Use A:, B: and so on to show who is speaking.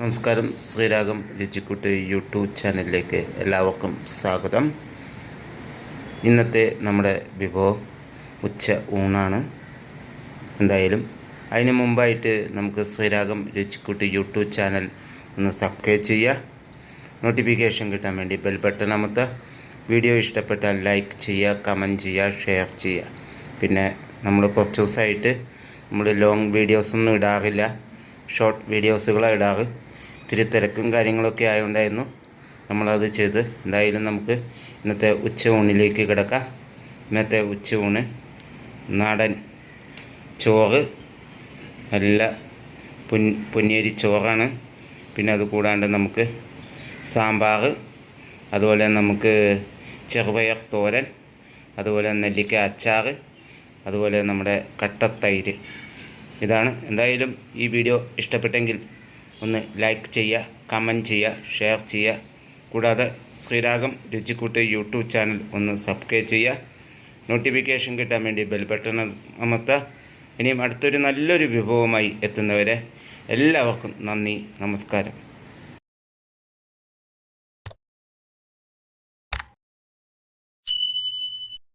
A: നമസ്കാരം ശ്രീരാഗം രുചിക്കുട്ടി യൂട്യൂബ് ചാനലിലേക്ക് എല്ലാവർക്കും സ്വാഗതം. ഇന്നത്തെ നമ്മുടെ വിഭവം ഉച്ച ഊണാണ്. എന്തായാലും അതിന് മുമ്പായിട്ട് നമുക്ക് ശ്രീരാഗം രുചിക്കുട്ടി യൂട്യൂബ് ചാനൽ ഒന്ന് സബ്സ്ക്രൈബ് ചെയ്യുക. നോട്ടിഫിക്കേഷൻ കിട്ടാൻ വേണ്ടി ബെൽ ബട്ടൺ അമർത്തുക. വീഡിയോ ഇഷ്ടപ്പെട്ടാൽ ലൈക്ക് ചെയ്യുക കമന്റ് ചെയ്യുക ഷെയർ ചെയ്യുക. പിന്നെ നമ്മൾ കുറച്ച് ദിവസമായിട്ട് നമ്മൾ ലോങ് വീഡിയോസൊന്നും ഇടാറില്ല. ഷോർട്ട് വീഡിയോസുകളാണ് ഇടാറ്. ഇത്തിരി തിരക്കും കാര്യങ്ങളൊക്കെ ആയതുകൊണ്ടായിരുന്നു നമ്മളത് ചെയ്ത്. എന്തായാലും നമുക്ക് ഇന്നത്തെ ഉച്ച ഊണിലേക്ക് കിടക്കാം. ഇന്നത്തെ ഉച്ച ഊണ് നാടൻ ചോറ്. നല്ല പുൻ പൊന്നിയരി ചോറാണ്. പിന്നെ അത് കൂടാണ്ട് നമുക്ക് സാമ്പാർ. അതുപോലെ നമുക്ക് ചെറുപയർ തോരൻ. അതുപോലെ നെല്ലിക്ക അച്ചാർ. അതുപോലെ നമ്മുടെ കട്ടത്തൈര്. ഇതാണ്. എന്തായാലും ഈ വീഡിയോ ഇഷ്ടപ്പെട്ടെങ്കിൽ ഒന്ന് ലൈക്ക് ചെയ്യുക കമന്റ് ചെയ്യുക ഷെയർ ചെയ്യുക. കൂടാതെ ശ്രീരാഗം രുചിക്കൂട്ട് യൂട്യൂബ് ചാനൽ ഒന്ന് സബ്സ്ക്രൈബ് ചെയ്യുക. നോട്ടിഫിക്കേഷൻ കിട്ടാൻ വേണ്ടി ബെൽ ബട്ടൺ അമർത്തുക. ഇനിയും അടുത്തൊരു നല്ലൊരു വിഭവമായി എത്തുന്നവരെ എല്ലാവർക്കും നന്ദി നമസ്കാരം.